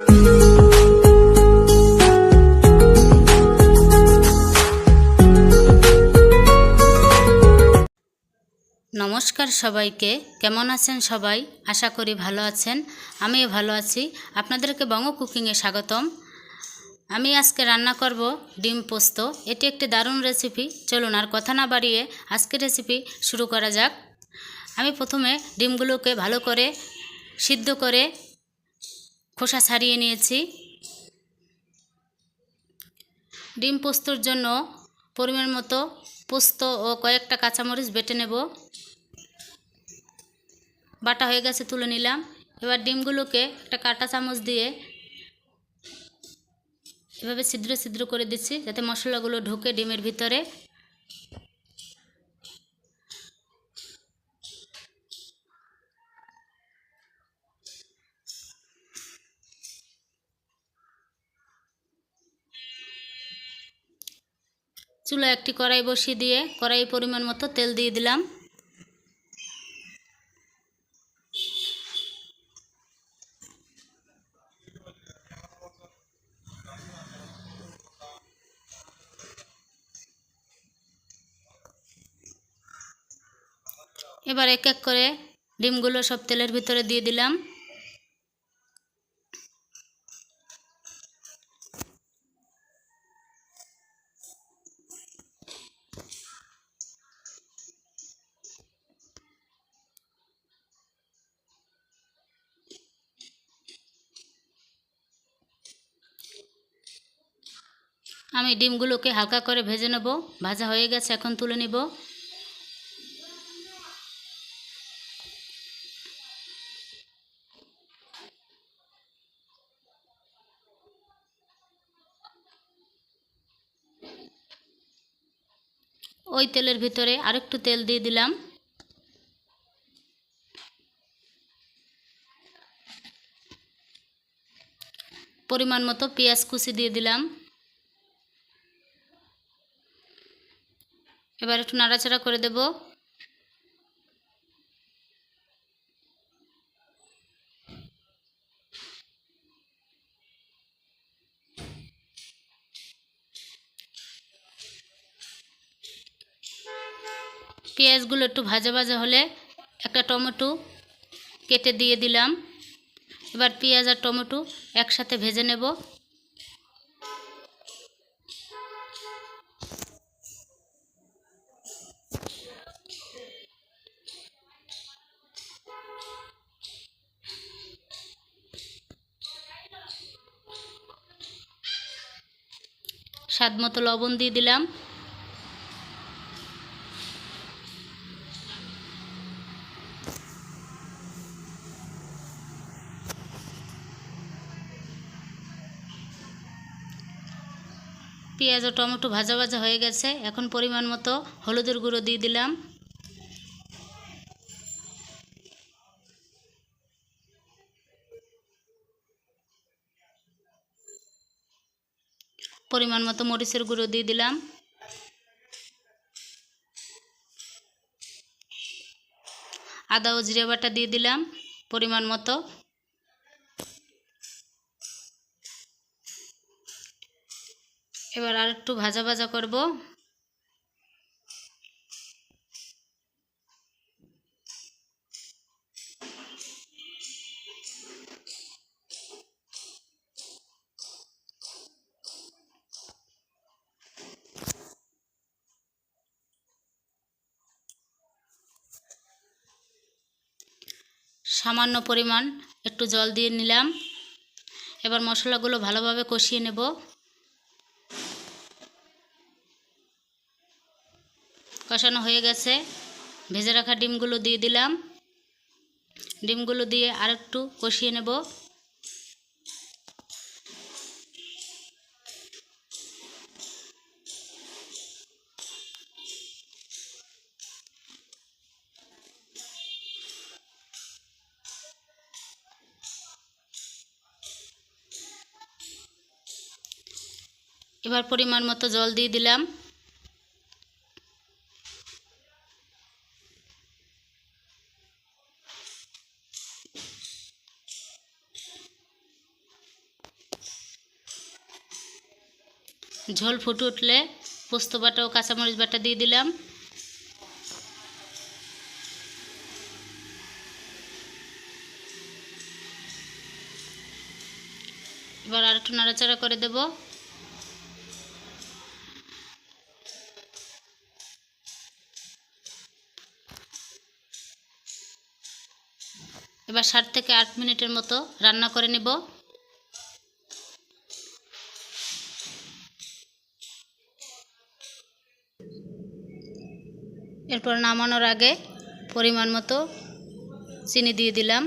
নমস্কার সবাইকে। কেমন আছেন সবাই? আশা করি ভালো আছেন। আমিও ভালো আছি। আপনাদেরকে বঙ্গ কুকিংয়ে স্বাগতম। আমি আজকে রান্না করব ডিম পোস্ত। এটি একটি দারুণ রেসিপি চলুন আর কথা না বাড়িয়ে আজকের রেসিপি শুরু করা যাক। আমি প্রথমে ডিমগুলোকে ভালো করে সিদ্ধ করে খোসা ছাড়িয়ে নিয়েছি। ডিম পোস্তর জন্য পরিমাণ মতো পোস্ত ও কয়েকটা কাঁচামরিচ বেটে নেব। বাটা হয়ে গেছে তুলে নিলাম। এবার ডিমগুলোকে একটা কাঁটা চামচ দিয়ে এভাবে ছিদ্র ছিদ্র করে দিচ্ছি যাতে মশলাগুলো ঢুকে ডিমের ভিতরে। চুলা একটি কড়াই বসিয়ে দিয়ে কড়াই পরিমাণ মতো তেল দিয়ে দিলাম। এবার এক এক করে ডিমগুলো সব তেলের ভিতরে দিয়ে দিলাম। আমি ডিমগুলোকে হালকা করে ভেজে নেব। ভাজা হয়ে গেছে, এখন তুলে নিব। ওই তেলের ভিতরে আরেকটু তেল দিয়ে দিলাম। পরিমাণ মতো পেঁয়াজ কুচি দিয়ে দিলাম। এবার একটু নাড়াচাড়া করে দেব। পেঁয়াজগুলো একটু ভাজা ভাজা হলে একটা টমেটো কেটে দিয়ে দিলাম। এবার পেঁয়াজ আর টমেটো একসাথে ভেজে নেব। স্বাদ মতো লবণ দিয়ে দিলাম। পেঁয়াজ ও টমেটো ভাজা ভাজা হয়ে গেছে। এখন পরিমাণ মতো হলুদের গুঁড়ো দিয়ে দিলাম। পরিমাণ মতো মরিচের গুঁড়ো দিয়ে দিলাম। আদা ও জিরে বাটা দিয়ে দিলাম পরিমাণ মতো। এবার আর একটু ভাজা ভাজা করব। সামান্য পরিমাণ একটু জল দিয়ে নিলাম। এবার মশলাগুলো ভালোভাবে কষিয়ে নেব। কষানো হয়ে গেছে। ভেজে রাখা ডিমগুলো দিয়ে দিলাম। ডিমগুলো দিয়ে আর একটু কষিয়ে নেব। এবার পরিমাণ মতো জল দিয়ে দিলাম। ঝোল ফুটে উঠলে পোস্ত বাটা ও কাঁচামরিচ বাটা দিয়ে দিলাম। এবার আর একটু নাড়াচাড়া করে দেবো। সাত থেকে আট মিনিটের মতো রান্না করে নেব। এরপর নামানোর আগে পরিমাণ মতো চিনি দিয়ে দিলাম।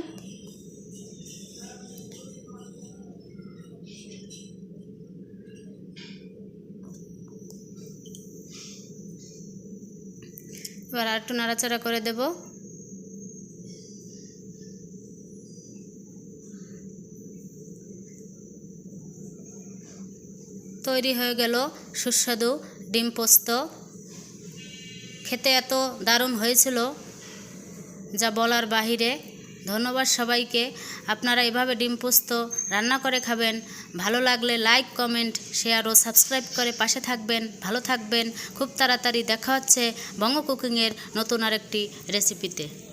এবার আর একটু নাড়াচাড়া করে দেব। তৈরি হয়ে গেল সুস্বাদু ডিম পোস্ত। খেতে এত দারুণ হয়েছিল যা বলার বাহিরে। ধন্যবাদ সবাইকে। আপনারা এভাবে ডিম পোস্ত রান্না করে খাবেন। ভালো লাগলে লাইক, কমেন্ট, শেয়ার ও সাবস্ক্রাইব করে পাশে থাকবেন। ভালো থাকবেন। খুব তাড়াতাড়ি দেখা হচ্ছে বঙ্গ কুকিংয়ের নতুন আরেকটি রেসিপিতে।